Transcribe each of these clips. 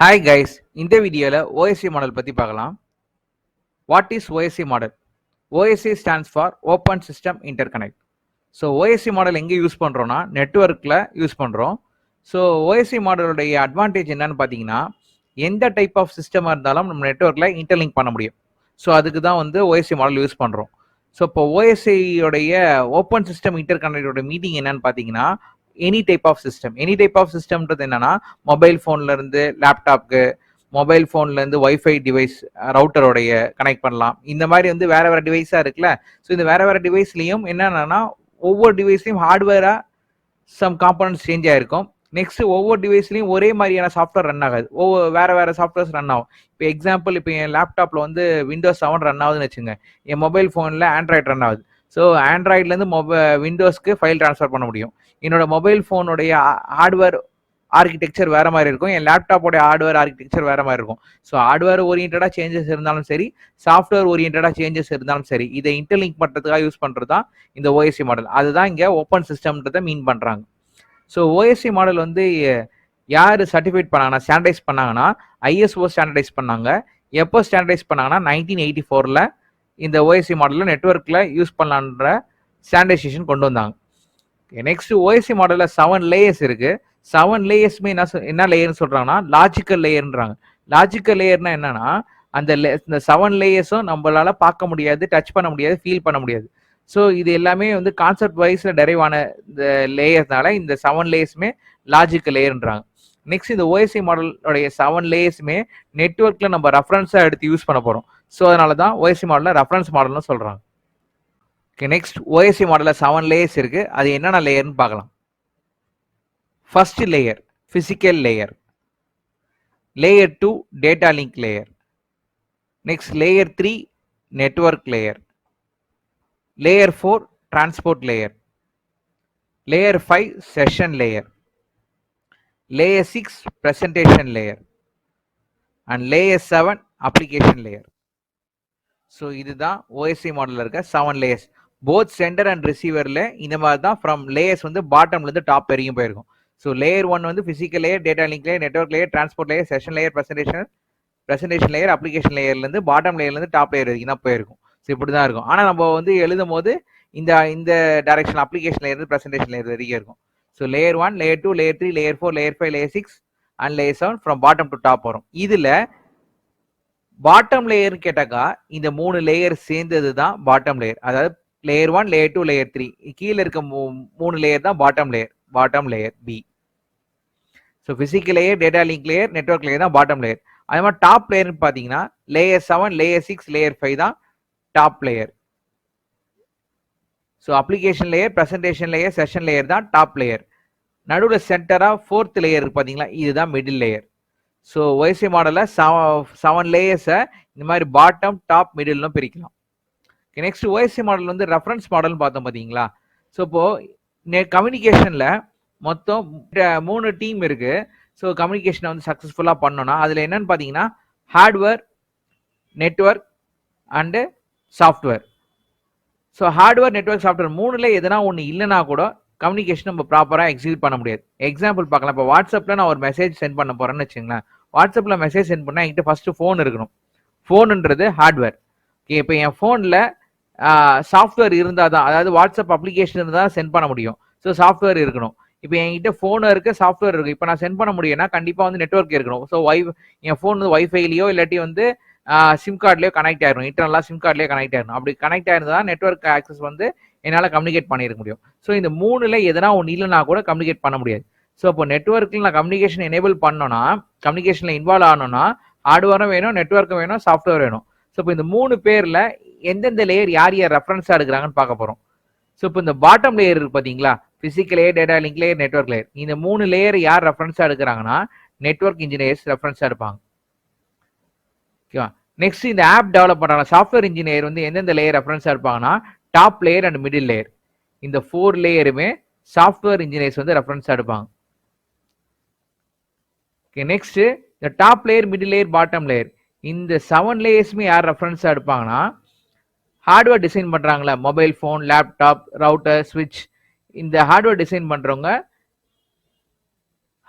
Hi guys இந்த வீடியோவில் OSC model பற்றி பார்க்கலாம். What is OSC model OSC stands for open system interconnect so OSC model எங்கே use பண்ணுறோன்னா நெட்ஒர்க்கில் யூஸ் பண்ணுறோம் ஸோ ஓஎஸ்சி மாடலுடைய அட்வான்டேஜ் என்னன்னு பார்த்தீங்கன்னா எந்த டைப் ஆஃப் சிஸ்டமாக இருந்தாலும் நம்ம நெட்ஒர்க்கில் இன்டர்லிங்க் பண்ண முடியும். ஸோ அதுக்கு தான் வந்து ஓஎஸ்சி மாடல் யூஸ் பண்ணுறோம் ஸோ இப்போ ஓஎஸ்சியோடைய ஓப்பன் சிஸ்டம் இன்டர்கனெக்டோட மீட்டிங் என்னன்னு பார்த்தீங்கன்னா any type of system any type of சிஸ்டம்ன்றது என்னன்னா மொபைல் ஃபோன்ல இருந்து லேப்டாப்க்கு மொபைல் ஃபோன்ல இருந்து வைஃபை டிவைஸ் ரவுட்டரோடைய கனெக்ட் பண்ணலாம். இந்த மாதிரி வந்து வேற வேற டிவைஸா இருக்குல்ல. ஸோ இந்த வேற வேற டிவைஸ்லயும் என்னன்னா ஒவ்வொரு டிவைஸ்லயும் ஹார்ட்வேரா சம் காம்பனன்ட்ஸ் சேஞ்ச் ஆயிருக்கும். நெக்ஸ்ட் ஒவ்வொரு டிவைஸ்லையும் ஒரே மாதிரியான சாஃப்ட்வேர் ரன் ஆகாது. ஒவ்வொரு வேற வேற சாஃப்ட்வேர்ஸ் ரன் ஆகும். இப்போ எக்ஸாம்பிள் இப்போ என் லேப்டாப்ல வந்து விண்டோஸ் செவன் ரன் ஆகுதுன்னு வச்சுங்க என் மொபைல் ஃபோனில் ஆண்ட்ராய்டு ரன் ஆகுது. ஸோ ஆண்ட்ராய்ட்லேருந்து மொபை விண்டோஸ்க்கு ஃபைல் ட்ரான்ஸ்ஃபர் பண்ண முடியும். என்னோட மொபைல் ஃபோனுடைய ஹார்ட்வேர் ஆர்கிடெக்சர் வேறு மாதிரி இருக்கும். என் லேப்டாப்போடைய ஹார்ட்வேர் ஆர்கிடெக்சர் வேறு மாதிரி இருக்கும். ஸோ ஹார்ட்வேர் ஓரியன்டாக சேஞ்சஸ் இருந்தாலும் சரி சாஃப்ட்வேர் ஓரியன்டாக சேஞ்சஸ் இருந்தாலும் சரி இதை இன்டர்லிங்க் பண்ணுறதுக்காக யூஸ் பண்ணுறது தான் இந்த ஓஎஸ்சி மாடல் அதுதான் இங்கே ஓப்பன் சிஸ்டம்ன்றதை மீன் பண்ணுறாங்க ஸோ ஓஎஸ்சி மாடல் வந்து யார் சர்டிஃபைட் பண்ணாங்கன்னா ஸ்டாண்டர்டைஸ் பண்ணாங்கன்னா ஐஎஸ்ஓ ஸ்டாண்டர்டைஸ் பண்ணாங்க. எப்போ ஸ்டாண்டர்டைஸ் பண்ணாங்கன்னா நைன்டீன் எயிட்டி ஃபோரில் இந்த ஓஎஸ்சி மாடலில் நெட்ஒர்க்கில் யூஸ் பண்ணலான்ற ஸ்டாண்டர்டைசேஷன் கொண்டு வந்தாங்க. நெக்ஸ்ட் ஓஎஸ்சி மாடலில் செவன் லேயர்ஸ் இருக்குது செவன் லேயர்ஸுமே என்ன சொ- என்ன லேயர்னு சொல்கிறாங்கன்னா லாஜிக்கல் லேயர்ன்றாங்க லாஜிக்கல் லேயர்னா என்னன்னா அந்த லே இந்த செவன் லேயர்ஸும் நம்மளால பார்க்க முடியாது டச் பண்ண முடியாது ஃபீல் பண்ண முடியாது. ஸோ இது எல்லாமே வந்து கான்செப்ட் வைஸில் டெரைவ் ஆன இந்த லேயர்ஸ்னால இந்த செவன் லேயர்ஸுமே லாஜிக்கல் லேயர்ன்றாங்க நெக்ஸ்ட் இந்த ஓஎஸ்சி மாடலோடைய செவன் லேயர்ஸுமே நெட்ஒர்க்கில் நம்ம ரெஃபரன்ஸாக எடுத்து யூஸ் பண்ண போகிறோம் ஸோ அதனால தான் ஓஎஸ்சி மாடலில் ரெஃபரன்ஸ் மாடல்னு சொல்கிறாங்க ஓகே நெக்ஸ்ட் ஓஎஸ்சி மாடலில் செவன் லேயர்ஸ் இருக்கு. அது என்னென்ன லேயர்னு பார்க்கலாம். First layer physical layer layer two data link layer next layer three network layer layer four transport layer layer five session layer layer six presentation layer and layer seven application layer so இதுதான் OSC மாடலில் இருக்க seven layers both sender and ரிசீவரில் இந்த மாதிரி தான் from layers வந்து பாட்டம்லேருந்து top வரைக்கும் போயிருக்கும். So layer one வந்து physical layer data link layer network layer transport layer session layer presentation presentation layer application லேயர்லேருந்து bottom லேயர்லேருந்து டாப் லேயர் வரைக்கும் தான் போயிருக்கும். ஸோ இப்படி தான் இருக்கும். ஆனால் நம்ம வந்து எழுதும் போது இந்த இந்த direction application layer presentation layer வரைக்கும் இருக்கும். So layer one layer two layer three layer four layer five layer six and layer seven from bottom to top வரும். இதில் பாட்டம் லேயர்னு கேட்டாக்கா இந்த மூணு லேயர் சேர்ந்தது தான் பாட்டம் லேயர் அதாவது layer one layer two layer three கீழே இருக்க மூணு லேயர் தான் bottom layer bottom layer B so physical layer data link layer network layer தான் பாட்டம் லேயர் அதே மாதிரி டாப் லேயர்னு பார்த்தீங்கன்னா layer seven layer six layer five தான் top layer so application layer presentation layer session layer தான் top layer நடுவில் சென்டராக fourth layer பார்த்தீங்களா? இதுதான் மிடில் லேயர் ஸோ ஒய்சி மாடலில் செவன் லேயர்ஸை இந்த மாதிரி பாட்டம் டாப் மிடில்னு பிரிக்கலாம். நெக்ஸ்ட் ஓஎஸ்சி மாடல் வந்து ரெஃபரன்ஸ் மாடல்னு பார்த்தோம் பார்த்தீங்களா ஸோ இப்போது கம்யூனிகேஷனில் மொத்தம் மூணு டீம் இருக்குது ஸோ கம்யூனிகேஷனை வந்து சக்ஸஸ்ஃபுல்லாக பண்ணோன்னா அதில் என்னன்னு பார்த்தீங்கன்னா hardware network and software so hardware network software மூணுல எதனா ஒன்று இல்லைனா கூட கம்யூனிகேஷன் நம்ம ப்ராப்பராக எக்ஸிக்யூட் பண்ண முடியாது. எக்ஸாம்பிள் பார்க்கலாம். இப்போ வாட்ஸ்அப்பில் நான் ஒரு மெசேஜ் சென்ட் பண்ண போகிறேன்னு வச்சுங்களேன் வாட்ஸ்அப்பில் மெசேஜ் சென்ட் பண்ணால் என்கிட்ட ஃபஸ்ட்டு ஃபோன் இருக்கணும். ஃபோனுன்றது ஹார்ட்வேர் ஓகே இப்போ என் ஃபோனில் சாஃப்ட்வேர் இருந்தால் தான் அதாவது வாட்ஸ்அப் அப்ளிகேஷன் இருந்தால் சென்ட் பண்ண முடியும். ஸோ சாஃப்ட்வேர் இருக்கணும். இப்போ என்கிட்ட ஃபோன் இருக்கு சாஃப்ட்வேர் இருக்குது இப்போ நான் சென்ட் பண்ண முடியும்னா கண்டிப்பாக வந்து நெட்வொர்க் இருக்கணும். ஸோ வை என் ஃபோன் வந்து ஒய்ஃபைலையோ இல்லாட்டி வந்து சிம் கார்ட்லேயோ கனெக்ட் ஆயிரும் இன்டர்னலாக சிம் கார்ட்லேயோ கனெக்ட் ஆயிரும் அப்படி கனெக்ட் ஆயிருந்தா நெட்ஒர்க் ஆக்சஸ் வந்து என்னால் கம்யூனிகேட் பண்ணிருக்க முடியும். ஸோ இந்த மூணுல எதனா ஒன்று இல்லைனா கூட கம்யூனிகேட் பண்ண முடியாது. ஸோ இப்போ நெட்ஒர்க்கில் நான் கம்யூனிகேஷன் எனேபிள் பண்ணோன்னா கம்யூனிகேஷனில் இன்வால்வ் ஆனோன்னா ஹார்ட்வேரும் வேணும் நெட்வொர்க்கும் வேணும் சாஃப்ட்வேர் வேணும். ஸோ இப்போ இந்த மூணு பேரில் எந்தெந்த லேயர் யார் யார் ரெஃபரன்ஸாக எடுக்கிறாங்கன்னு பார்க்க போகிறோம் ஸோ இப்போ இந்த பாட்டம் லேயர் இருக்கு பார்த்தீங்களா physical layer data link layer network layer இந்த மூணு லேயர் யார் ரெஃபரன்ஸாக எடுக்கிறாங்கன்னா நெட்வொர்க் இன்ஜினியர்ஸ் ரெஃபரன்ஸாக எடுப்பாங்க. ஓகேவா நெக்ஸ்ட் இந்த ஆப் டெவலப் பண்ணுறாங்க சாஃப்ட்வேர் இன்ஜினியர் வந்து எந்தெந்த லேயர் ரெஃபரன்ஸாக இருப்பாங்கன்னா top layer and middle layer இந்த ஃபோர் லேயருமே சாஃப்ட்வேர் இன்ஜினியர்ஸ் வந்து ரெஃபரன்ஸாக எடுப்பாங்க. ஓகே நெக்ஸ்ட் இந்த top layer middle layer bottom layer இந்த செவன் லேயர்ஸுமே யார் ரெஃபரன்ஸாக எடுப்பாங்கன்னா ஹார்ட்வேர் டிசைன் பண்ணுறாங்களே மொபைல் ஃபோன் லேப்டாப் ரவுட்டர் ஸ்விட்ச் இந்த ஹார்ட்வேர் டிசைன் பண்ணுறவங்க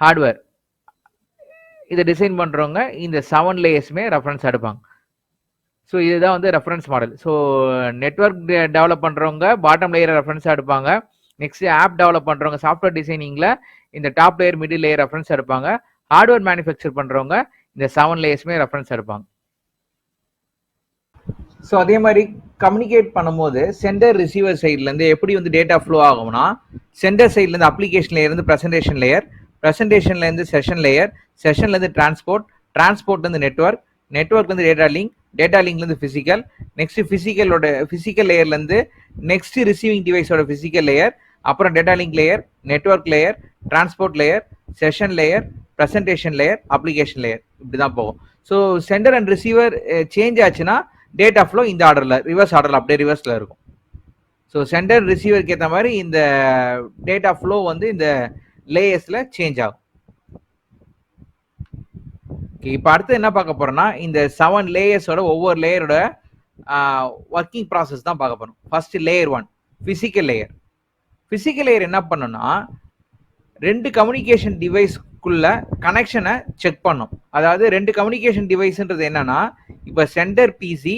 ஹார்ட்வேர் இதை டிசைன் பண்ணுறவங்க இந்த செவன் லேயர்ஸுமே ரெஃபரன்ஸ் எடுப்பாங்க. ஸோ இதுதான் வந்து reference model so network develop பண்ணுறவங்க பாட்டம் லேயரை ரெஃபரன்ஸாக எடுப்பாங்க. நெக்ஸ்ட் ஆப் டெவலப் பண்ணுறவங்க சாஃப்ட்வேர் டிசைனிங்கில் இந்த top layer middle layer reference எடுப்பாங்க. ஹார்ட்வேர் மேனுஃபேக்சர் பண்ணுறவங்க இந்த செவன் லேயர்ஸுமே ரெஃபரன்ஸ் எடுப்பாங்க. ஸோ அதே மாதிரி கம்யூனிகேட் பண்ணும்போது சென்டர் ரிசீவர் சைட்லேருந்து எப்படி வந்து டேட்டா ஃப்ளோ ஆகும்னா சென்டர் சைட்லேருந்து அப்ளிகேஷன் லேயர்லேருந்து ப்ரெசன்டேஷன் லேயர் ப்ரெசன்டேஷன்லேருந்து செஷன் லேயர் செஷன்லேருந்து டிரான்ஸ்போர்ட் டிரான்ஸ்போர்ட்லேருந்து நெட்ஒர்க் நெட்ஒர்க்லேருந்து டேட்டா லிங்க் டேட்டா லிங்க்லேருந்து ஃபிசிக்கல் நெக்ஸ்ட் ஃபிசிக்கலோட ஃபிசிக்கல் லேயர்லேருந்து நெக்ஸ்ட் ரிசீவிங் டிவைஸோட ஃபிசிக்கல் லேயர் அப்புறம் data link layer network layer transport layer session layer presentation layer application layer இப்படி தான் போகும் so sender and receiver change ஆச்சுன்னா டேட்டா ஃப்ளோ இந்த ஆர்டரில் ரிவர்ஸ் ஆர்டரில் அப்படியே ரிவர்ஸில் இருக்கும். ஸோ சென்டர் ரிசீவருக்கு ஏற்ற மாதிரி இந்த டேட்டா ஃப்ளோ வந்து இந்த லேயர்ஸில் சேஞ்ச் ஆகும். இப்போ அடுத்து என்ன பார்க்க போறோம்னா இந்த செவன் லேயர்ஸோட ஒவ்வொரு லேயரோட ஒர்க்கிங் ப்ராசஸ் தான் பார்க்க போகிறோம் first layer one physical layer physical layer என்ன பண்ணுன்னா ரெண்டு கம்யூனிகேஷன் டிவைஸ்க்குள்ள கனெக்ஷனை செக் பண்ணும். அதாவது ரெண்டு கம்யூனிகேஷன் டிவைஸ்ன்றது என்னன்னா இப்போ சென்டர் பிசி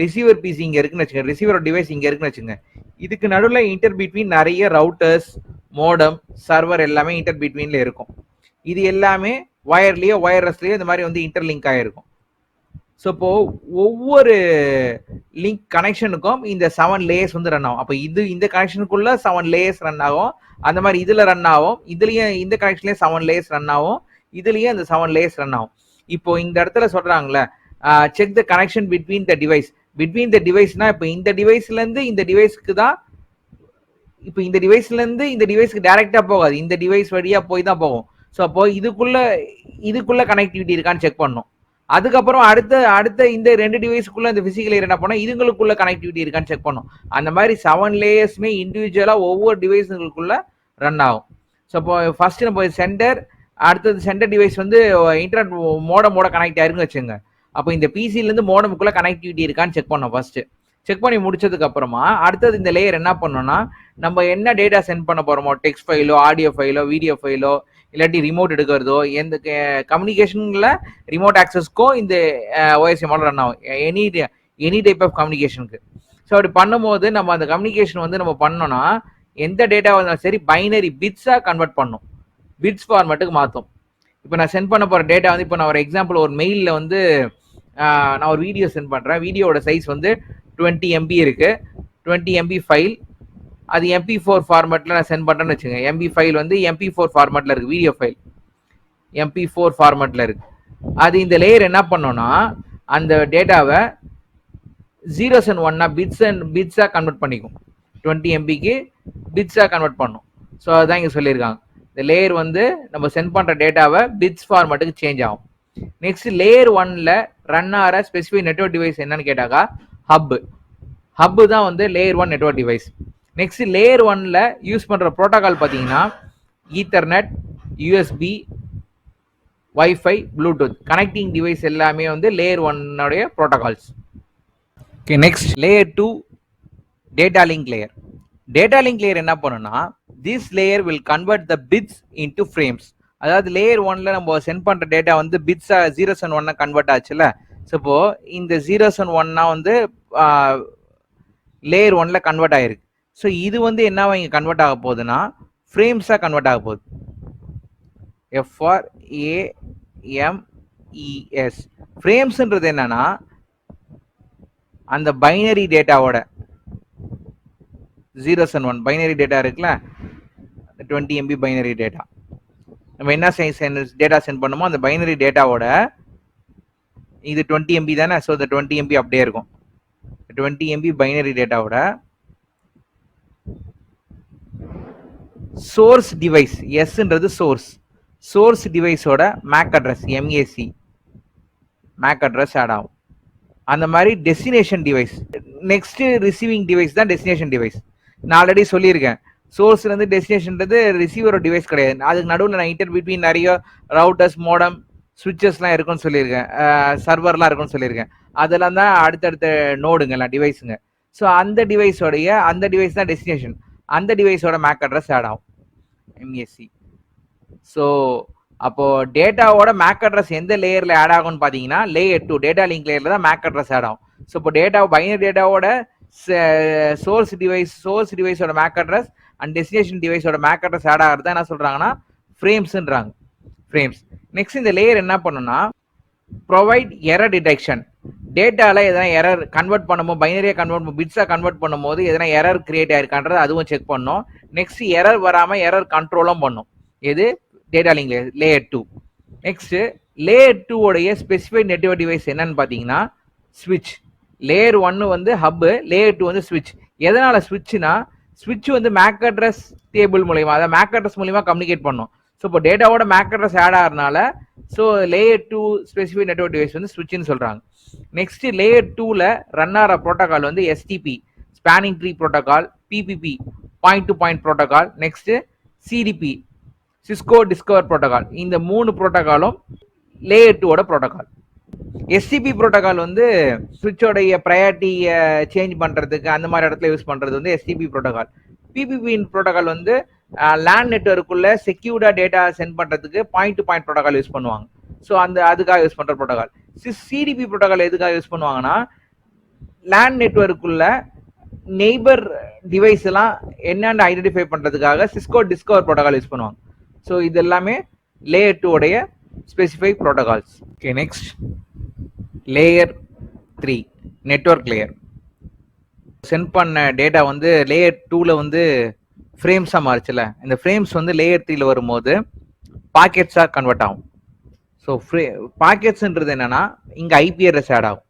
ரிசீவர் பிசி இங்கே இருக்குன்னு வச்சுங்க ரிசீவர் டிவைஸ் இங்கே இருக்குன்னு வச்சுங்க இதுக்கு நடுவில் இன்டர் பிட்வீன் நிறைய ரவுட்டர்ஸ் மோடம் சர்வர் எல்லாமே இன்டர் பிட்வீனில் இருக்கும். இது எல்லாமே ஒயர்லயோ ஒயர்லெஸ்லேயோ இந்த மாதிரி வந்து இன்டர்லிங்க் ஆயிருக்கும். ஸோ இப்போ ஒவ்வொரு லிங்க் கனெக்ஷனுக்கும் இந்த செவன் லேயர்ஸ் வந்து ரன் ஆகும். அப்போ இது இந்த கனெக்ஷனுக்குள்ள செவன் லேயர்ஸ் ரன் ஆகும். அந்த மாதிரி இதுல ரன் ஆகும். இதுலயும் இந்த கனெக்ஷன்லயும் செவன் லேயர்ஸ் ரன் ஆகும். இதுலயும் அந்த செவன் லேயர்ஸ் ரன் ஆகும். இப்போ இந்த இடத்துல சொல்றாங்களே check the connection between the device between the டிவைஸ்னா இப்போ இந்த டிவைஸ்ல இருந்து இந்த டிவைஸ்க்கு தான் இப்போ இந்த டிவைஸ்ல இருந்து இந்த டிவைஸ்க்கு டைரக்டா போகாது. இந்த டிவைஸ் வழியா போய் தான் போகும். ஸோ அப்போ இதுக்குள்ள இதுக்குள்ள கனெக்டிவிட்டி இருக்கான்னு செக் பண்ணும் அதுக்கப்புறம் அடுத்த அடுத்த இந்த ரெண்டு டிவைஸ்க்குள்ள இந்த பிசிக்கல் லேயர் என்ன பண்ணோம் இதுங்களுக்குள்ள கனெக்டிவிட்டி இருக்கான்னு செக் பண்ணும் அந்த மாதிரி செவன் லேயர்ஸுமே இண்டிவிஜுவலாக ஒவ்வொரு டிவைஸுங்களுக்குள்ள ரன் ஆகும். ஸோ இப்போ ஃபர்ஸ்ட் நம்ம சென்டர் அடுத்தது சென்டர் டிவைஸ் வந்து இன்டர்நெட் மோடமோட கனெக்ட் ஆயிருக்குன்னு வச்சுங்க அப்போ இந்த பிசிலேருந்து மோடமுக்குள்ள கனெக்டிவிட்டி இருக்கான்னு செக் பண்ணோம் ஃபர்ஸ்ட் செக் பண்ணி முடிச்சதுக்கு அப்புறமா அடுத்தது இந்த லேயர் என்ன பண்ணோம்னா நம்ம என்ன டேட்டா சென்ட் பண்ண போறோமோ டெக்ஸ்ட் ஃபைலோ ஆடியோ ஃபைலோ வீடியோ ஃபைலோ இல்லாட்டி ரிமோட் எடுக்கிறதோ எந்த கம்யூனிகேஷனில் ரிமோட் ஆக்சஸ்க்கும் இந்த ஓஎஸ்சி மாடல் ரன் ஆகும். எனி எனி டைப் ஆஃப் கம்யூனிகேஷனுக்கு ஸோ அப்படி பண்ணும்போது நம்ம அந்த கம்யூனிகேஷன் வந்து நம்ம பண்ணோம்னா எந்த டேட்டா வந்தாலும் சரி பைனரி பிட்ஸாக கன்வெர்ட் பண்ணும். பிட்ஸ் ஃபார்மேட்டுக்கு மாற்றும் இப்போ நான் சென்ட் பண்ண போகிற டேட்டா வந்து இப்போ நான் ஒரு எக்ஸாம்பிள் ஒரு மெயிலில் வந்து நான் ஒரு வீடியோ சென்ட் பண்ணுறேன் வீடியோட சைஸ் வந்து டுவெண்ட்டி எம்பி இருக்குது டுவெண்ட்டி எம்பி ஃபைல் அது எம்பி ஃபோர் ஃபார்மேட்டில் நான் சென்ட் பண்ணுறேன்னு வச்சுங்க எம்பி ஃபைல் வந்து எம்பி ஃபோர் ஃபார்மேட்டில் இருக்குது வீடியோ ஃபைல் எம்பி ஃபோர் ஃபார்மேட்டில் இருக்குது அது இந்த லேயர் என்ன பண்ணோன்னா அந்த டேட்டாவை ஜீரோஸ் அண்ட் ஒன்னா பிட்ஸ் அண்ட் பிட்ஸாக கன்வெர்ட் பண்ணிக்கும். டுவெண்ட்டி எம்பிக்கு பிட்ஸாக கன்வெர்ட் பண்ணும். ஸோ அதுதான் இங்கே சொல்லியிருக்காங்க. இந்த லேயர் வந்து நம்ம சென்ட் பண்ணுற டேட்டாவை பிட்ஸ் ஃபார்மேட்டுக்கு சேஞ்ச் ஆகும். நெக்ஸ்ட் லேயர் ஒன்ல ரன் ஆகிற ஸ்பெசிஃபிக் நெட்ஒர்க் டிவைஸ் என்னன்னு கேட்டாக்கா ஹப்பு ஹப்பு தான் வந்து layer one network device next layer ஒன்ல யூஸ் பண்ற ப்ரோட்டோகால் பார்த்தீங்கன்னா ethernet USB wifi bluetooth connecting device எல்லாமே வந்து layer ஒன்னுடைய protocols okay next layer two data link layer data link layer என்ன பண்ணுன்னா this layer will convert the bits into frames அதாவது layer ஒன்ல நம்ம சென்ட் பண்ற டேட்டா வந்து பிட்ஸா ஜீரோஸ் அண்ட் ஒன்னா கன்வெர்ட் ஆச்சுல ஸோ இப்போ இந்த ஜீரோஸ் அண்ட் ஒன்னா வந்து லேயர் ஒன்ல கன்வெர்ட் ஆயிருக்கு. ஸோ இது வந்து என்னவா இங்கே கன்வெர்ட் ஆக போகுதுன்னா ஃப்ரேம்ஸாக கன்வெர்ட் ஆக போகுது. எஃப்ஆர் ஏஎம்இஎஸ் ஃப்ரேம்ஸ்ன்றது என்னன்னா அந்த binary டேட்டாவோட zeros and one binary data இருக்குல்ல? டுவெண்ட்டி எம்பி பைனரி டேட்டா நம்ம என்ன டேட்டா சென்ட் பண்ணுமோ அந்த பைனரி டேட்டாவோட இது டுவெண்ட்டி எம்பி தானே? ஸோ இந்த டுவெண்ட்டி எம்பி அப்படியே இருக்கும். டுவெண்ட்டி எம்பி பைனரி டேட்டாவோட சோர்ஸ் டிவைஸ் எஸ்ன்றது source source டிவைஸோட MAC address M A C MAC address add ஆகும். அந்த மாதிரி destination device next receiving device தான் டெஸ்டினேஷன் டிவைஸ் நான் ஆல்ரெடி சொல்லியிருக்கேன். சோர்ஸ்ல இருந்து டெஸ்டினேஷன்றது ரிசீவரோட டிவைஸ் கிடையாது. அதுக்கு நடுவில் நான் இன்டர் பிட்வீன் நிறைய ரவுட்டர்ஸ் மோடம் சுவிச்சஸ்லாம் இருக்கும்னு சொல்லியிருக்கேன். சர்வர்லாம் இருக்கும்னு சொல்லியிருக்கேன். அதெல்லாம் தான் அடுத்தடுத்த நோடுங்க எல்லாம் டிவைஸுங்க ஸோ அந்த டிவைஸோடைய அந்த டிவைஸ் தான் டெஸ்டினேஷன் அந்த டிவைஸோட மேக் அட்ரஸ் ஆட் ஆகும். எம்எஸ்சி ஸோ அப்போ டேட்டாவோட மேக் அட்ரஸ் எந்த லேயரில் ஆட் ஆகும்னு பார்த்தீங்கன்னா லேயர் டூ டேட்டா லிங்க் லேயரில் தான் மேக் அட்ரஸ் ஆட் ஆகும். ஸோ இப்போ டேட்டா பைனரி டேட்டாவோட சோர்ஸ் டிவைஸ் சோர்ஸ் டிவைஸோட மேக் அட்ரஸ் அண்ட் டெஸ்டினேஷன் டிவைஸோட மேக் அட்ரஸ் ஆட் ஆகிறது என்ன சொல்கிறாங்கன்னா ஃப்ரேம்ஸ்ன்றாங்க ஃப்ரேம்ஸ் நெக்ஸ்ட் இந்த லேயர் என்ன பண்ணுன்னா ப்ரொவைட் எரர் டிடெக்ஷன் டேட்டால எதனா எரர் கன்வெர்ட் பண்ணும்போது பைனரியா கன்வெர்ட் பிட்ஸா கன்வெர்ட் பண்ணும்போது எதனா எரர் கிரியேட் ஆயிருக்கான்றது அதுவும் செக் பண்ணும். நெக்ஸ்ட் எரர் வராம எரர் கண்ட்ரோலும் பண்ணும். எது? Data link layer two next layer two உடைய ஸ்பெசிஃபைட் நெட்ஒர்க் டிவைஸ் என்னன்னு பார்த்தீங்கன்னா ஸ்விட்ச் லேயர் ஒன்று வந்து ஹப்பு லேயர் டூ வந்து ஸ்விட்ச் எதனால ஸ்விட்ச்னா ஸ்விட்ச் வந்து மேக் அட்ரஸ் டேபிள் மூலயமா அதாவது மேக் அட்ரஸ் மூலியமாக கம்யூனிகேட் பண்ணும். ஸோ இப்போ டேட்டாவோட மேக் அட்ரஸ் ஆட் ஆகிறதுனால so layer two specific network device வந்து ஸ்விட்ச்னு சொல்கிறாங்க நெக்ஸ்ட் லேயர் டூவில் ரன் ஆகிற ப்ரோட்டோகால் வந்து STP spanning tree protocol PPP point to point protocol next CDP Cisco discover protocol இந்த மூணு ப்ரோட்டோகாலும் லேயர் டூவோட ப்ரோட்டோகால் எஸ்டிபி ப்ரோட்டோகால் வந்து சுவிட்சோடைய ப்ரையாரிட்டியை சேஞ்ச் பண்ணுறதுக்கு அந்த மாதிரி இடத்துல யூஸ் பண்ணுறது வந்து எஸ்டிபி ப்ரோட்டோகால் பிபிபின் ப்ரோட்டோகால் வந்து லேண்ட் நெட்ஒர்க்குள்ள செக்யூர்டா டேட்டா சென்ட் பண்றதுக்கு point to point protocol use பண்ணுவாங்க. ஸோ அந்த அதுக்காக யூஸ் பண்ற ப்ரோட்டோகால் சிடிபி ப்ரோட்டோகால் எதுக்காக யூஸ் பண்ணுவாங்கன்னா லேண்ட் நெட்ஒர்க்குள்ள நெய்பர் டிவைஸ் எல்லாம் என்னன்னு ஐடென்டிஃபை பண்றதுக்காக சிஸ்கோ டிஸ்கவர் ப்ரோட்டோகால் யூஸ் பண்ணுவாங்க. ஸோ இது எல்லாமே லேயர் டூ உடைய specific protocols okay next layer three network layer send பண்ண டேட்டா வந்து லேயர் டூவில் வந்து ஃப்ரேம்ஸாக மாறுச்சுல. இந்த ஃப்ரேம்ஸ் வந்து லேயர் த்ரீல வரும்போது பாக்கெட்ஸாக கன்வெர்ட் ஆகும். ஸோ ஃப்ரே பாக்கெட்ஸ்ன்றது என்னன்னா இங்கே ஐபிஆர்எஸ் ஆட் ஆகும்.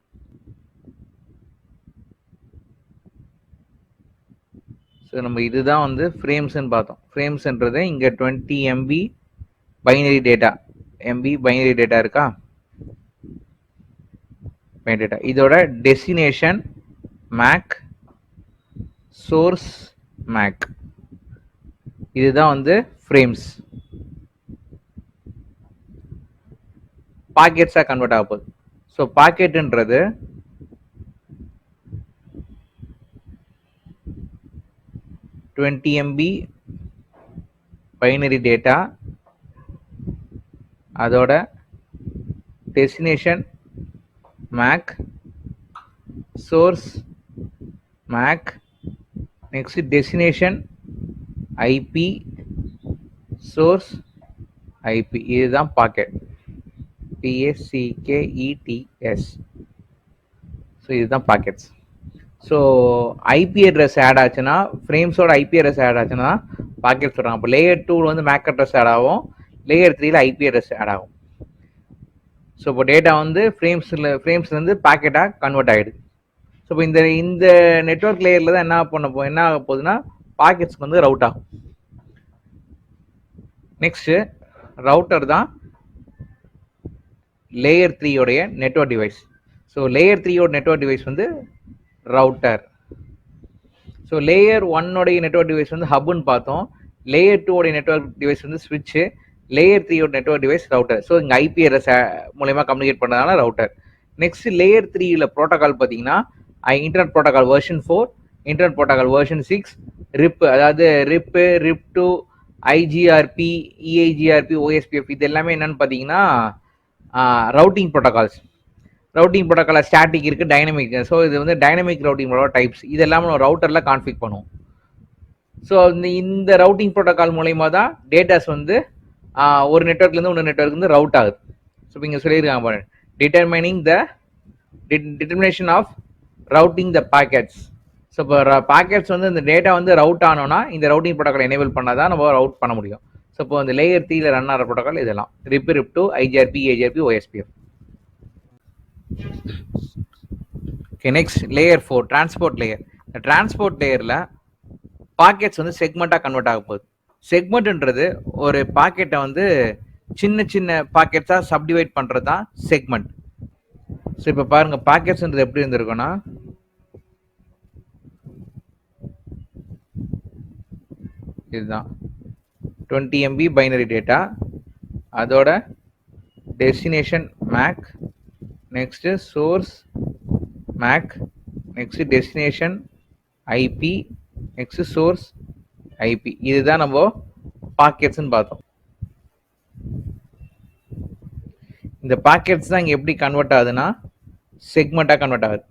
ஸோ நம்ம இதுதான் வந்து ஃப்ரேம்ஸ்ன்னு பார்த்தோம். ஃப்ரேம்ஸ்ன்றது இங்கே twenty MB binary data MB binary data இருக்கா? பைனரி டேட்டா இதோட டெஸ்டினேஷன் மேக் சோர்ஸ் மேக் இதுதான் வந்து ஃப்ரேம்ஸ் பாக்கெட்ஸாக கன்வெர்ட் ஆக போகுது. ஸோ பாக்கெட்டுன்றது டுவெண்ட்டி எம்பி பைனரி டேட்டா அதோட destination MAC source MAC next destination IP source IP. இதுதான் பாக்கெட். பிஎஸ்சிகேஇடிஎஸ் ஸோ இதுதான் packets. So IP address add ஆச்சுன்னா ஃப்ரேம்ஸோட ஐபி அட்ரஸ் ஆட் ஆச்சுன்னா பாக்கெட் சொல்கிறாங்க அப்போ லேயர் டூவில் வந்து மேக் அட்ரஸ் ஆட் ஆகும். லேயர் த்ரீயில் ஐபி அட்ரஸ் ஆட் ஆகும். ஸோ இப்போ டேட்டா வந்து ஃப்ரேம்ஸில் ஃப்ரேம்ஸ்லேருந்து பாக்கெட்டாக கன்வெர்ட் ஆகிடுது ஸோ இப்போ இந்த இந்த நெட்ஒர்க் லேயரில் தான் என்ன பண்ண போ என்ன ஆக போகுதுன்னா பாக்கெட்ஸ்க்கு வந்து ரவுட் ஆகும். நெக்ஸ்ட் ரவுட்டர் தான் லேயர் த்ரீயோடைய நெட்ஒர்க் டிவைஸ் ஸோ லேயர் த்ரீயோட நெட்ஒர்க் டிவைஸ் வந்து ரவுட்டர் ஸோ லேயர் ஒன்னோடைய நெட்ஒர்க் டிவைஸ் வந்து ஹப்னு பார்த்தோம். லேயர் டூவோடைய நெட்ஒர்க் டிவைஸ் வந்து ஸ்விட்சு லேயர் த்ரீயோட நெட்ஒர்க் டிவைஸ் ரவுட்டர் ஸோ இங்கே ஐபி மூலயமா கம்யூனிகேட் பண்ணுறதுனால ரவுட்டர் நெக்ஸ்ட் லேயர் த்ரீயில் ப்ரோட்டோகால் பார்த்தீங்கன்னா internet protocol version four internet protocol version six RIP அதாவது RIP RIP two IGRP EIGRP OSPF இது எல்லாமே என்னன்னு பார்த்தீங்கன்னா routing protocols routing protocol static இருக்குது டைனமிக் ஸோ இது வந்து டைனமிக் ரவுட்டிங் டைப்ஸ் இது எல்லாமே நம்ம ரவுட்டரில் கான்ஃபிக் பண்ணுவோம். ஸோ இந்த இந்த ரவுட்டிங் ப்ரோட்டோகால் மூலயமா தான் டேட்டாஸ் வந்து ஒரு நெட்ஒர்க்லேருந்து இன்னொரு நெட்ஒர்க் வந்து ரவுட் ஆகுது. ஸோ இப்போ இங்கே சொல்லியிருக்காங்க பாருங்க. Determining the determination of routing the packets so இப்போ பாக்கெட்ஸ் வந்து இந்த டேட்டா வந்து ரவுட் ஆனோன்னா இந்த ரவுட்டிங் ப்ரோட்டோகால் எனேபிள் பண்ணால் தான் நம்ம ரவுட் பண்ண முடியும். ஸோ இப்போ இந்த லேயர் த்ரீல ரன் ஆகிற ப்ரோட்டோக்கால் இதெல்லாம். RIP RIP two IGRP AGRP OSPF okay next layer four transport layer இந்த டிரான்ஸ்போர்ட் லேயரில் பாக்கெட்ஸ் வந்து செக்மெண்ட்டாக கன்வெர்ட் ஆக போகுது. செக்மெண்ட்ன்றது ஒரு பாக்கெட்டை வந்து சின்ன சின்ன பாக்கெட்ஸாக சப்டிவைட் பண்ணுறது தான் செக்மெண்ட் ஸோ இப்போ பாருங்கள் பாக்கெட்ஸ்ன்றது எப்படி இருந்திருக்குன்னா இதுதான். டுவெண்ட்டி எம்பி பைனரி டேட்டா அதோட destination MAC next source MAC next destination IP next source IP இதுதான் நம்ம பாக்கெட்ஸ்ன்னு பார்த்தோம். இந்த பாக்கெட்ஸ் தான் இங்கே எப்படி கன்வெர்ட் ஆகுதுன்னா செக்மெண்ட்டாக கன்வெர்ட் ஆகுது.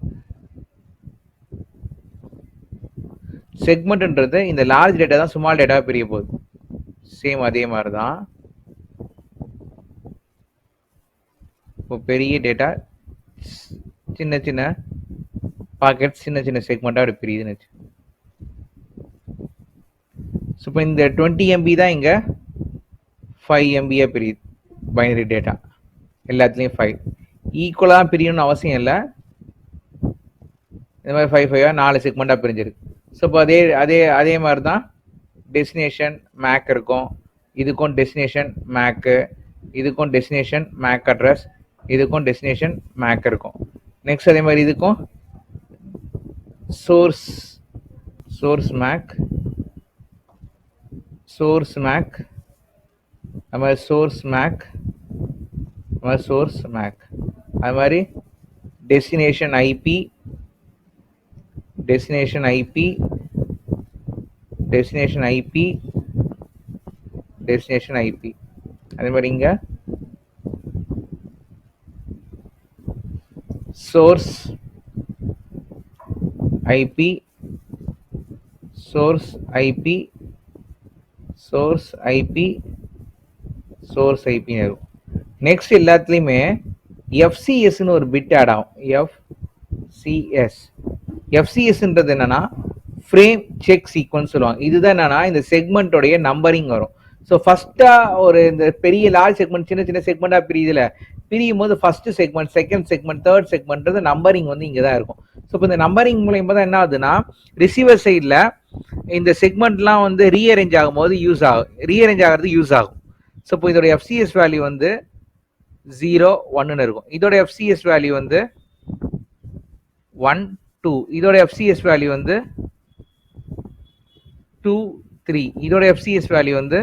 செக்மெண்ட்ன்றது இந்த லார்ஜ் டேட்டா தான் ஸ்மால் டேட்டா பிரிய போகுது. சேம் அதே மாதிரி தான் இப்போ பெரிய டேட்டா சின்ன சின்ன பாக்கெட் சின்ன சின்ன செக்மெண்ட்டாக அப்படி பிரியுதுன்னு வச்சு. ஸோ இப்போ இந்த டுவெண்ட்டி எம்பி தான் இங்கே ஃபைவ் எம்பியாக பிரியுது பைனரி டேட்டா எல்லாத்துலேயும் ஃபைவ் ஈக்குவலாக பிரியணும்னு அவசியம் இல்லை. இந்த மாதிரி ஃபைவ் ஃபைவாக நாலு செக்மெண்ட்டாக பிரிஞ்சிருக்கு. ஸோ இப்போ அதே அதே அதே மாதிரி தான் டெஸ்டினேஷன் மேக் இருக்கும். இதுக்கும் டெஸ்டினேஷன் மேக்கு இதுக்கும் டெஸ்டினேஷன் மேக் அட்ரஸ் இதுக்கும் டெஸ்டினேஷன் மேக் இருக்கும். நெக்ஸ்ட் அதே மாதிரி இதுக்கும் source source MAC source MAC அது மாதிரி சோர்ஸ் மேக் அது மாதிரி சோர்ஸ் மேக் அது மாதிரி destination IP destination IP, destination IP, destination IP. அதே மாதிரி இங்க source IP, source IP, source IP, source IP னு இருக்கும் நெக்ஸ்ட் எல்லாத்துலேயுமே எஃப்சிஎஸ்ன்னு ஒரு பிட் ஆட் ஆகும் எஃப்சிஎஸ் எஃப்சிஎஸ்ன்றது என்னன்னா ஃப்ரேம் செக் சீக்வன்ஸ் சொல்லுவாங்க. இதுதான் என்னன்னா இந்த செக்மெண்ட்டோடைய நம்பரிங் வரும். ஸோ ஃபர்ஸ்டா ஒரு இந்த பெரிய லார்ஜ் செக்மெண்ட் சின்ன சின்ன செக்மெண்டா பிரியுதுல பிரியும் போது first segment second segment third செக்மெண்ட்றது numbering வந்து இங்கே தான் இருக்கும். ஸோ இப்போ இந்த நம்பரிங் மூலயமா தான் என்ன ஆகுதுன்னா ரிசீவர் சைடில் இந்த செக்மெண்ட்லாம் வந்து ரீஅரேஞ்ச் ஆகும்போது யூஸ் ஆகும் ரீஅரேஞ்ச் ஆகிறது யூஸ் ஆகும். ஸோ இப்போ இதோட எஃப்சிஎஸ் வேல்யூ வந்து ஜீரோ ஒன்றுன்னு இருக்கும். இதோட எஃப்சிஎஸ் வேல்யூ வந்து ஒன் டூ இதோட எஃப்சிஎஸ் வேல்யூ வந்து டூ த்ரீ இதோட எஃப்சிஎஸ் வேல்யூ வந்து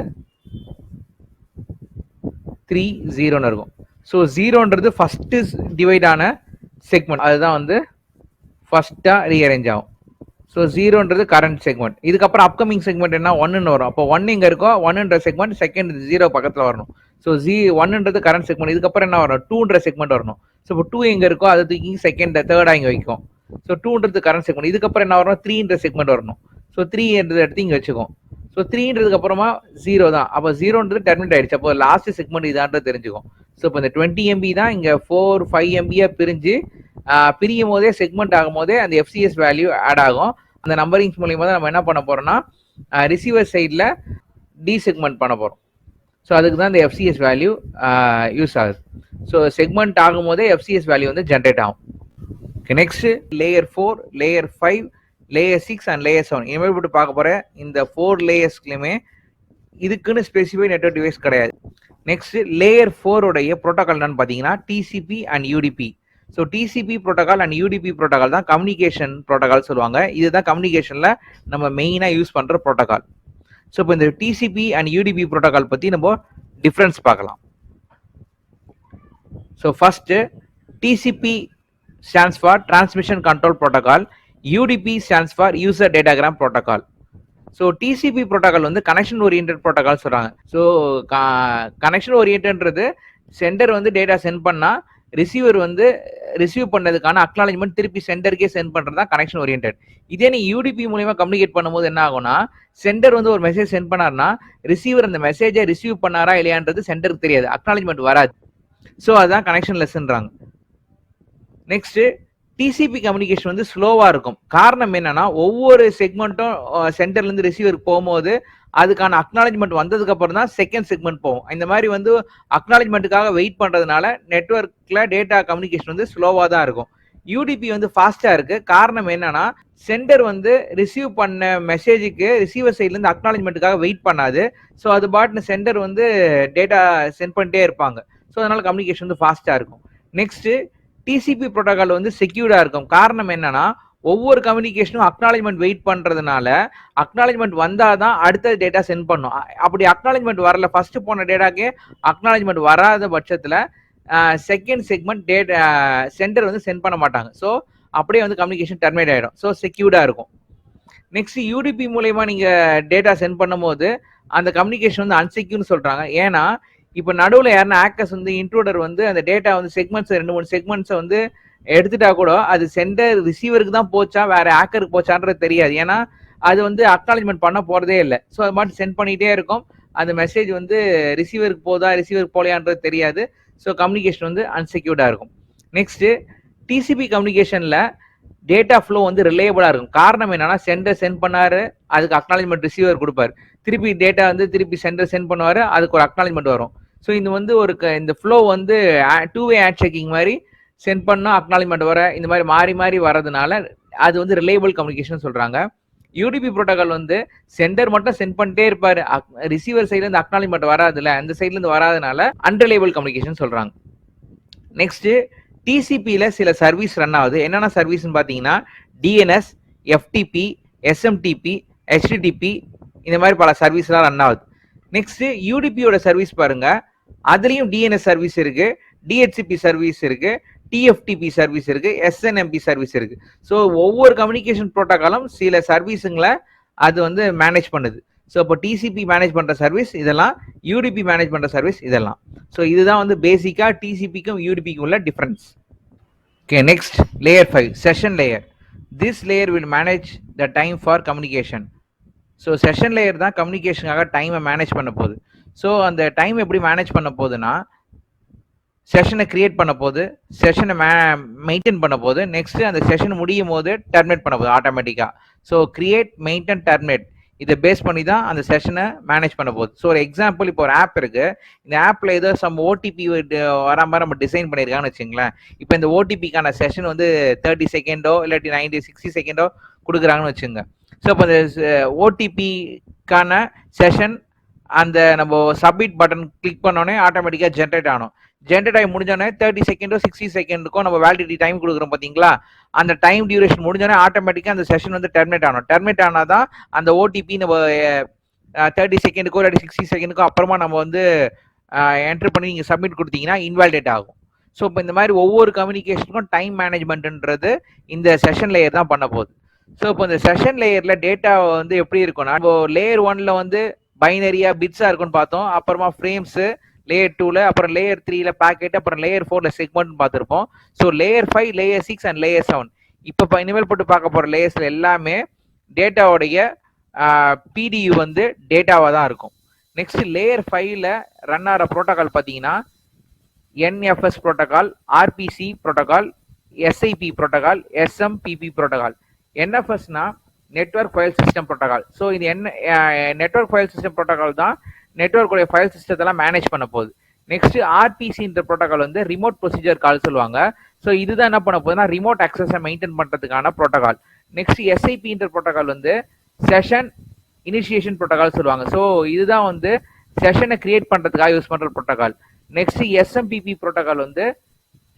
த்ரீ ஜீரோன்னு இருக்கும். ஸோ ஜீரோன்றது ஃபஸ்ட்டு டிவைட் ஆன செக்மெண்ட் அதுதான் வந்து ஃபஸ்ட்டாக ரீஅரேஞ்ச் ஆகும். ஸோ ஜீரோன்றது கரண்ட் செக்மெண்ட் இதுக்கப்புறம் அப்கமிங் செக்மெண்ட் என்ன? ஒன்றுன்னு வரும். அப்போ ஒன் இங்கே இருக்கோ ஒன்னுன்ற செக்மெண்ட் செகண்ட் ஜீரோ பக்கத்தில் வரணும். ஸோ ஜி ஒன்னுன்றது கரண்ட் செக்மெண்ட் இதுக்கப்புறம் என்ன வரும் டூன்ற செக்மெண்ட் வரணும். ஸோ இப்போ டூ எங்கே இருக்கோ அது தூக்கி செகண்ட் தேர்டாக இங்கே வைக்கும். ஸோ டூன்றது கரண்ட் செக்மெண்ட் இதுக்கப்புறம் என்ன வரணும்? த்ரீன்ற செக்மெண்ட் வரணும். ஸோ த்ரீன்றது எடுத்து இங்கே வச்சுக்கோம். ஸோ த்ரீன்றதுக்கு அப்புறமா ஜீரோ தான். அப்போ ஜீரோன்றது டெர்மினேட் ஆயிடுச்சு. அப்போ லாஸ்ட் செக்மெண்ட் இதான்றது தெரிஞ்சுக்கும். ஸோ இப்போ இந்த டுவெண்ட்டி எம்பி தான் இங்கே ஃபோர் ஃபைவ் எம்பியாக பிரிஞ்சு பிரியும் போதே செக்மெண்ட் ஆகும் போதே அந்த எஃப்சிஎஸ் வேல்யூ ஆட் ஆகும். அந்த நம்பரிங்ஸ் மூலியமாக தான் நம்ம என்ன பண்ண போகிறோம்னா ரிசீவர் சைடில் டி செக்மெண்ட் பண்ண போகிறோம் ஸோ அதுக்கு தான் இந்த எஃப்சிஎஸ் வேல்யூ யூஸ் ஆகுது. ஸோ செக்மெண்ட் ஆகும் போதே எஃப்சிஎஸ் வேல்யூ வந்து ஜென்ரேட் ஆகும். Next layer four layer five layer six and layer seven இனிமேல் போட்டு பார்க்க போகிறேன் இந்த ஃபோர் லேயர்ஸ்லையுமே இதுக்குன்னு ஸ்பெசிஃபை நெட்ஒர்க் டிவைஸ் கிடையாது. நெக்ஸ்ட் லேயர் ஃபோருடைய ப்ரோட்டோகால் என்னன்னு பார்த்தீங்கன்னா TCP and UDP so TCP protocol and UDP protocol தான் கம்யூனிகேஷன் ப்ரோட்டோகால் சொல்லுவாங்க. இதுதான் கம்யூனிகேஷனில் நம்ம மெயினாக யூஸ் பண்ணுற ப்ரோட்டோகால் ஸோ இப்போ இந்த டிசிபி அண்ட் யூடிபி ப்ரோட்டோகால் பற்றி நம்ம டிஃப்ரென்ஸ் பார்க்கலாம். So first TCP stands for transmission control protocol UDP stands for user datagram protocol so TCP protocol வந்து கனெக்ஷன் ஓரியன்ட் ப்ரோட்டோகால் சொல்கிறாங்க ஸோ கனெக்ஷன் ஓரியன்ட்ன்றது சென்டர் வந்து டேட்டா சென்ட் பண்ணால் ரிசீவர் வந்து receive பண்ணதுக்கான அக்னாலஜ்மெண்ட் திருப்பி சென்டருக்கே சென்ட் பண்ணுறது தான் கனெக்ஷன் ஓரியன்ட் இதே நீ யூடிபி மூலியமாக கம்யூனிகேட் பண்ணும்போது என்ன ஆகும்னா சென்டர் வந்து ஒரு மெசேஜ் சென்ட் பண்ணார்னா ரிசீவர் அந்த மெசேஜை ரிசீவ் பண்ணாரா இல்லையான்றது சென்டருக்கு தெரியாது. அக்னாலஜ்மெண்ட் வராது. ஸோ அதுதான் கனெக்ஷன் லெஸ்ன்றாங்க நெக்ஸ்ட் டிசிபி கம்யூனிகேஷன் வந்து ஸ்லோவா இருக்கும். காரணம் என்னன்னா ஒவ்வொரு செக்மெண்ட்டும் சென்டர்ல இருந்து ரிசீவருக்கு போகும்போது அதுக்கான அக்னாலஜ்மெண்ட் வந்ததுக்கு அப்புறம் தான் செகண்ட் செக்மெண்ட் போகும். இந்த மாதிரி வந்து அக்னாலஜ்மெண்ட்டுக்காக வெயிட் பண்றதுனால நெட்ஒர்க்ல டேட்டா கம்யூனிகேஷன் வந்து ஸ்லோவா தான் இருக்கும். யூடிபி வந்து ஃபாஸ்டா இருக்கு. காரணம் என்னன்னா சென்டர் வந்து ரிசீவ் பண்ண மெசேஜுக்கு ரிசீவர் சைட்ல இருந்து அக்னாலஜ்மெண்ட்டுக்காக வெயிட் பண்ணாது. ஸோ அது பாட்டுன்னு சென்டர் வந்து டேட்டா சென்ட் பண்ணிட்டே இருப்பாங்க. ஸோ அதனால கம்யூனிகேஷன் வந்து ஃபாஸ்டா இருக்கும். நெக்ஸ்ட் டிசிபி ப்ரோட்டோகால் வந்து செக்யூர்டா இருக்கும். காரணம் என்னன்னா ஒவ்வொரு கம்யூனிகேஷனும் அக்னாலஜ்மெண்ட் வெயிட் பண்றதுனால அக்னாலஜ்மெண்ட் வந்தாதான் அடுத்த டேட்டா சென்ட் பண்ணும். அப்படி அக்னாலஜ்மெண்ட் வரல ஃபர்ஸ்ட் போன டேட்டாக்கே அக்னாலஜ்மெண்ட் வராத பட்சத்தில் செகண்ட் செக்மெண்ட் டேட்டா சென்டர் வந்து சென்ட் பண்ண மாட்டாங்க. ஸோ அப்படியே வந்து கம்யூனிகேஷன் டெர்மினேட் ஆகிடும் ஸோ செக்யூர்டாக இருக்கும். நெக்ஸ்ட் யூடிபி மூலயமா நீங்கள் டேட்டா சென்ட் பண்ணும்போது அந்த கம்யூனிகேஷன் வந்து அன்செக்யூர்னு சொல்கிறாங்க ஏன்னா இப்போ நடுவில் யாருன்னா ஆக்கர்ஸ் வந்து இன்ட்ரூடர் வந்து அந்த டேட்டா வந்து செக்மெண்ட்ஸ் ரெண்டு மூணு செக்மெண்ட்ஸை வந்து எடுத்துட்டா கூட அது சென்டர் ரிசீவருக்கு தான் போச்சா வேற ஆக்கருக்கு போச்சான்றது தெரியாது. ஏன்னா அது வந்து அக்னாலஜ்மெண்ட் பண்ண போறதே இல்லை. ஸோ அது மாதிரி சென்ட் பண்ணிகிட்டே இருக்கும். அந்த மெசேஜ் வந்து ரிசீவருக்கு போதா ரிசீவருக்கு போலையான்றது தெரியாது. ஸோ கம்யூனிகேஷன் வந்து அன்செக்யூர்டாக இருக்கும். நெக்ஸ்ட்டு டிசிபி கம்யூனிகேஷனில் டேட்டா ஃப்ளோ வந்து ரிலேயபிளாக இருக்கும். காரணம் என்னன்னா சென்டர் சென்ட் பண்ணாரு அதுக்கு அக்னாலஜ்மெண்ட் ரிசீவர் கொடுப்பாரு. திருப்பி டேட்டா வந்து திருப்பி சென்டர் சென்ட் பண்ணுவார் அதுக்கு ஒரு அக்னாலஜ்மெண்ட் வரும். ஸோ இது வந்து ஒரு க- இந்த ஃப்ளோ வந்து டூ வே ஆட் செக்கிங் மாதிரி சென்ட் பண்ணால் அக்னாலஜ்மெண்ட் வர இந்த மாதிரி மாறி மாறி வரதுனால அது வந்து ரிலேபிள் கம்யூனிகேஷன் சொல்கிறாங்க யூடிபி ப்ரோட்டோகால் வந்து சென்டர் மட்டும் சென்ட் பண்ணிட்டே இருப்பார். ரிசீவர் சைட்லேருந்து அக்னாலிமெண்ட் அக்னாலஜ்மெண்ட் அந்த சைட்லேருந்து வராதனால அன்ரிலேபிள் கம்யூனிகேஷன் சொல்கிறாங்க நெக்ஸ்ட்டு டிசிபியில் சில சர்வீஸ் ரன் ஆகுது. என்னென்ன சர்வீஸ்னு பார்த்தீங்கன்னா டிஎன்எஸ் எஃப்டிபி எஸ்எம்டிபி ஹெச்டிடிபி இந்த மாதிரி பல சர்வீஸ்லாம் ரன் ஆகுது. நெக்ஸ்ட்டு யூடிபியோட சர்வீஸ் பாருங்கள் அதுலேயும் டிஎன்எஸ் சர்வீஸ் இருக்கு டிஹெச்சிபி சர்வீஸ் இருக்கு டிஎஃப்டிபி சர்வீஸ் இருக்கு எஸ்என்எம்பி சர்வீஸ் இருக்கு. ஸோ ஒவ்வொரு கம்யூனிகேஷன் ப்ரோட்டோகாலும் சில சர்வீஸுங்களை அது வந்து மேனேஜ் பண்ணுது. ஸோ இப்போ டிசிபி மேனேஜ் பண்ணுற சர்வீஸ் இதெல்லாம் யூடிபி மேனேஜ் பண்ணுற சர்வீஸ் இதெல்லாம். ஸோ இதுதான் வந்து பேசிக்காக டிசிபிக்கும் யூடிபிக்கும் உள்ள difference okay next layer five session layer this layer will manage the time for communication so session layer தான் கம்யூனிகேஷனுக்காக டைமை மேனேஜ் பண்ண போகுது. ஸோ அந்த டைம் எப்படி மேனேஜ் பண்ண போகுதுன்னா செஷனை கிரியேட் பண்ண போது செஷனை மே மெயின்டைன் பண்ண போது நெக்ஸ்ட்டு அந்த செஷன் முடியும் போது டெர்மினேட் பண்ண போது ஆட்டோமேட்டிக்காக ஸோ கிரியேட் மெயின்டைன் டெர்மினேட் இதை பேஸ் பண்ணி தான் அந்த செஷனை மேனேஜ் பண்ண போகுது ஸோ ஒரு எக்ஸாம்பிள் இப்போ ஒரு ஆப் இருக்குது இந்த ஆப்பில் ஏதோ சம் ஓடிபி வர மாதிரி நம்ம டிசைன் பண்ணியிருக்காங்கன்னு வச்சுங்களேன் இப்போ இந்த ஓடிபிக்கான செஷன் வந்து தேர்ட்டி செகண்டோ இல்லாட்டி நைன்டி சிக்ஸ்டி செகண்டோ கொடுக்குறாங்கன்னு வச்சுங்க ஸோ இப்போ இந்த ஓடிபிக்கான செஷன் அந்த நம்ம சப்மிட் பட்டன் கிளிக் பண்ணோடனே ஆட்டோமேட்டிக்காக ஜென்ரேட் ஆகணும். ஜென்ரேட் ஆகி முடிஞ்சோடனே தேர்ட்டி செகண்டோ சிக்ஸ்டி செகண்டுக்கும் நம்ம வேலிடிட்டி டைம் கொடுக்குறோம் பார்த்தீங்களா அந்த டைம் டியூரேஷன் முடிஞ்சோடனே ஆட்டோமேட்டிக்காக அந்த செஷன் வந்து டெர்மினேட் ஆகணும். டெர்மினேட் ஆனால் தான் அந்த ஓடிபி நம்ம தேர்ட்டி செகண்டுக்கோ இல்லாட்டி சிக்ஸ்டி செகண்டுக்கோ அப்புறமா நம்ம வந்து என்ட்ரு பண்ணி நீங்கள் சப்மிட் கொடுத்தீங்கன்னா இன்வாலிடேட் ஆகும். ஸோ இப்போ இந்த மாதிரி ஒவ்வொரு கம்யூனிகேஷனுக்கும் டைம் மேனேஜ்மெண்ட்ன்றது இந்த செஷன் லேயர் தான் பண்ண போகுது. ஸோ இப்போ இந்த செஷன் லேயரில் டேட்டா வந்து எப்படி இருக்கும்னா இப்போ லேயர் ஒன்ல வந்து பைனரியா பிட்ஸா இருக்கும்னு பார்த்தோம். அப்புறமா ஃப்ரேம்ஸ் லேயர் டூல அப்புறம் லேயர் த்ரீல பேக்கெட் அப்புறம் லேயர் ஃபோர்ல செக்மெண்ட் பார்த்துருப்போம். So layer five layer six and layer seven இப்போ இனிமேல் போட்டு பார்க்க போற லேயர்ஸ்ல எல்லாமே டேட்டாவுடைய பிடியு வந்து டேட்டாவாக தான் இருக்கும். நெக்ஸ்ட் லேயர் ஃபைவ்ல ரன் ஆகிற ப்ரோட்டோகால் பார்த்தீங்கன்னா NFS protocol RPC protocol SIP protocol SMPP protocol என்எஃப்எஸ்னா network file system protocol so இது என்ன நெட்வொர்க் ஃபைல் சிஸ்டம் ப்ரோட்டோகால் தான் நெட்வொர்க்குடைய ஃபைல் சிஸ்டத்தெல்லாம் மேனேஜ் பண்ண போகுது. நெக்ஸ்ட் ஆர்பிசின்ற ப்ரோட்டோகால் வந்து ரிமோட் ப்ரொசீஜர் கால் சொல்லுவாங்க. ஸோ இதுதான் என்ன பண்ண போகுதுன்னா ரிமோட் அக்சஸை மெயின்டைன் பண்ணுறதுக்கான ப்ரோட்டோகால் நெக்ஸ்ட் எஸ்ஐபின்ற ப்ரோட்டோகால் வந்து செஷன் இனிஷியேஷன் ப்ரோட்டோகால் சொல்லுவாங்க. ஸோ இதுதான் வந்து செஷனை கிரியேட் பண்ணுறதுக்காக யூஸ் பண்ணுற ப்ரோட்டோகால் நெக்ஸ்ட் எஸ்எம்பிபி ப்ரோட்டோகால் வந்து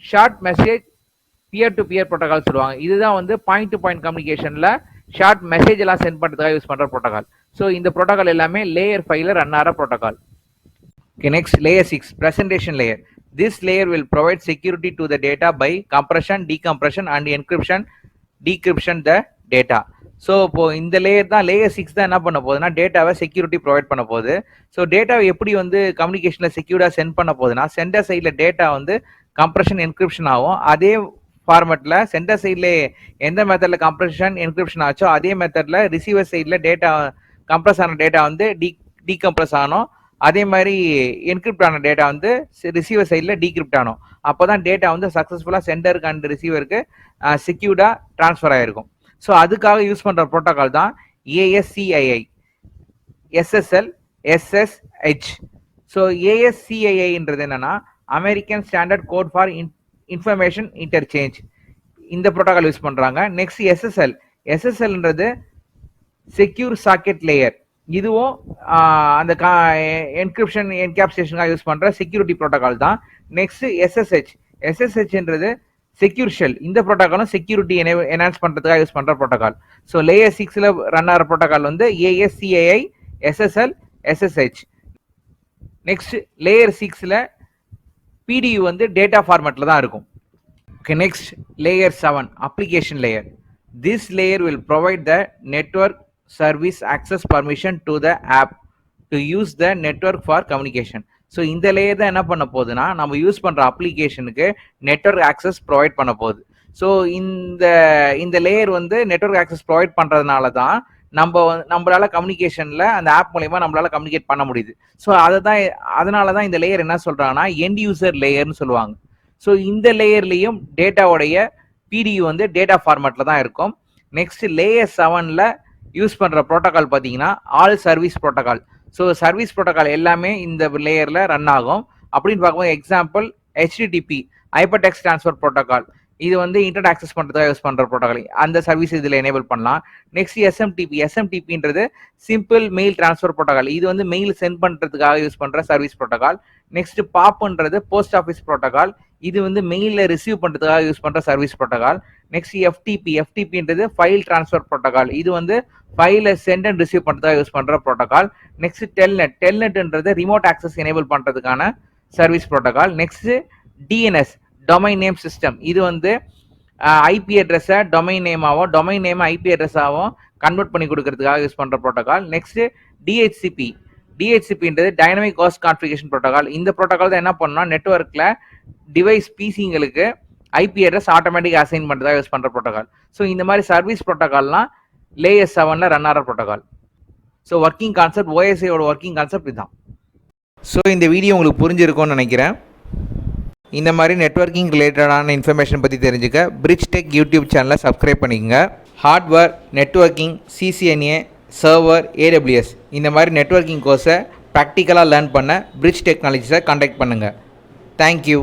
short message peer to peer protocol சொல்லுவாங்க. இதுதான் வந்து பாயிண்ட் டு பாயிண்ட் கம்யூனிகேஷனில் ஷார்ட் மெசேஜ் எல்லாம் சென்ட் பண்ணுறதுக்காக யூஸ் பண்ணுற ப்ரோட்டோகால் ஸோ இந்த ப்ரோட்டோகால் எல்லாமே லேயர் ஃபைவ்ல ரன் ஆகிற protocol okay next layer six presentation layer this layer will provide security to the data by compression decompression and encryption decryption the data so இப்போ இந்த layer தான் layer six தான் என்ன பண்ண போகுதுன்னா டேட்டாவை செக்யூரிட்டி ப்ரொவைட் பண்ண போகுது. ஸோ டேட்டாவை எப்படி வந்து கம்யூனிகேஷனில் செக்யூர்டாக சென்ட் பண்ண போகுதுன்னா சென்டர் சைடில் டேட்டா வந்து கம்ப்ரெஷன் என்கிரிப்ஷன் ஆகும். அதே ஃபார்மெட்டில் சென்டர் சைடில் எந்த மெத்தடில் கம்ப்ரெஷன் என்கிரிப்ஷன் ஆச்சோ அதே மெத்தடில் ரிசீவர் சைடில் டேட்டா கம்ப்ரஸ் ஆன டேட்டா வந்து டி டீகம்ப்ரஸ் ஆனோம். அதே மாதிரி என்கிரிப்ட் ஆன டேட்டா வந்து ரிசீவர் சைடில் டீக்ரிப்ட் ஆனோம். அப்போ தான் டேட்டா வந்து சக்ஸஸ்ஃபுல்லாக சென்டருக்கு அண்ட் ரிசீவருக்கு செக்யூர்டாக ட்ரான்ஸ்ஃபர் ஆகிருக்கும் ஸோ அதுக்காக யூஸ் பண்ணுற ப்ரோட்டோகால் தான் ஏஎஸ்சிஐஐ எஸ்எஸ்எல் எஸ்எஸ்ஹெச் ஸோ ஏஎஸ்சிஐஐன்றது என்னன்னா American standard code for in information interchange இந்த ப்ரோட்டோகால் யூஸ் பண்ணுறாங்க நெக்ஸ்ட் எஸ்எஸ்எல் எஸ்எஸ்எல்ன்றது செக்யூர் சாக்கெட் லேயர் இதுவும் அந்த கா என்கிரிப்ஷன் என்கேப்சேஷனுக்காக யூஸ் பண்ணுற செக்யூரிட்டி ப்ரோட்டோகால் தான். நெக்ஸ்ட் எஸ்எஸ்ஹெச் எஸ்எஸ்ஹெச்ன்றது செக்யூர் ஷெல் இந்த ப்ரோட்டோகாலும் செக்யூரிட்டி என்ஹான்ஸ் பண்ணுறதுக்காக யூஸ் பண்ணுற ப்ரோட்டோகால் ஸோ லேயர் சிக்ஸில் ரன் ஆகிற ப்ரோட்டோகால் வந்து ASCII SSL SSH next layer சிக்ஸில் பிடியு வந்து டேட்டா ஃபார்மேட்டில் தான் இருக்கும். Okay next layer seven application layer this layer will provide the network service access permission to the app to use the network for communication so இந்த layer தான் என்ன பண்ண போகுதுன்னா நம்ம யூஸ் பண்ணுற அப்ளிகேஷனுக்கு நெட்வொர்க் ஆக்சஸ் ப்ரொவைட் பண்ண போகுது. ஸோ இந்த இந்த லேயர் வந்து நெட்வொர்க் ஆக்சஸ் ப்ரொவைட் பண்ணுறதுனால தான் நம்ம நம்மளால கம்யூனிகேஷன்ல அந்த ஆப் மூலயமா நம்மளால கம்யூனிகேட் பண்ண முடியுது. ஸோ அதை தான் அதனால தான் இந்த லேயர் என்ன சொல்றாங்கன்னா எண்ட் யூசர் லேயர்னு சொல்லுவாங்க. ஸோ இந்த லேயர்லேயும் டேட்டாவுடைய பிடியூ வந்து டேட்டா ஃபார்மேட்டில் தான் இருக்கும். நெக்ஸ்ட் லேயர் செவனில் யூஸ் பண்ணுற ப்ரோட்டோக்கால் பார்த்தீங்கன்னா all service protocol so service protocol எல்லாமே இந்த லேயரில் ரன் ஆகும். அப்படின்னு பார்க்கும்போது example HTTP hyper text transfer protocol இது வந்து இன்டர்நெட் ஆக்சஸ் பண்ணுறதுக்காக யூஸ் பண்ணுற ப்ரோட்டோகால் அந்த சர்வீஸ் இதில் எனேபிள் பண்ணலாம். நெக்ஸ்ட் எஸ்எம்டிபி எஸ்எம்டிபின்றது சிம்பிள் மெயில் ட்ரான்ஸ்ஃபர் ப்ரோட்டோகால் இது வந்து மெயில் சென்ட் பண்ணுறதுக்காக யூஸ் பண்ணுற சர்வீஸ் ப்ரோட்டோகால் நெக்ஸ்ட் பாப்புன்றது போஸ்ட் ஆஃபீஸ் ப்ரோட்டோகால் இது வந்து மெயிலில் ரிசீவ் பண்ணுறதுக்காக யூஸ் பண்ணுற சர்வீஸ் ப்ரோட்டோகால் நெக்ஸ்ட் எஃப்டிபி எஃப்டிபின்றது ஃபைல் ட்ரான்ஸ்ஃபர் ப்ரோட்டோகால் இது வந்து ஃபைலை சென்ட் அண்ட் ரிசீவ் பண்ணுறதுக்காக யூஸ் பண்ணுற ப்ரோட்டோகால் நெக்ஸ்ட் டெல்நெட் டெல்நெட்ன்றது ரிமோட் ஆக்சஸ் எனேபிள் பண்ணுறதுக்கான service protocol next DNS domain name system இது வந்து ஐபி அட்ரஸை டொமைன் நேமாகவும் டொமைன் நேம் ஐபி அட்ரஸாகவும் கன்வெர்ட் பண்ணி கொடுக்கறதுக்காக யூஸ் பண்ணுற ப்ரோட்டோகால் நெக்ஸ்ட் டிஹெச்சிபி டிஹெச்சிபின்றது டைனமிக் காஸ்ட் கான்ஃபிகேஷன் ப்ரோட்டோகால் இந்த ப்ரோட்டோகால் தான் என்ன பண்ணா நெட்ஒர்க்கில் டிவைஸ் பிசிங்களுக்கு ஐபி அட்ரஸ் ஆட்டோமேட்டிக் அசைன் பண்ணுறதாக யூஸ் பண்ணுற ப்ரோட்டோகால் ஸோ இந்த மாதிரி சர்வீஸ் ப்ரோட்டோகால்லாம் லேயர் செவனில் ரன் ஆகிற ப்ரோட்டோகால் ஸோ ஒர்க்கிங் கான்செப்ட் ஓஎஸ்ஐயோட ஒர்க்கிங் கான்செப்ட் இதுதான். ஸோ இந்த வீடியோ உங்களுக்கு புரிஞ்சிருக்கும்னு நினைக்கிறேன். இந்த மாதிரி நெட்வொர்க்கிங் ரிலேட்டடான இன்ஃபர்மேஷன் பற்றி தெரிஞ்சுக்க பிரிட்ஜ் டெக் யூடியூப் சேனலை சப்ஸ்கிரைப் பண்ணிக்கங்க. Hardware networking CCNA server AWS இந்த மாதிரி நெட்வொர்க்கிங் கோர்ஸை ப்ராக்டிக்கலாக லேர்ன் பண்ண பிரிட்ஜ் டெக்னாலஜிஸை காண்டாக்ட் பண்ணுங்கள் தேங்க்யூ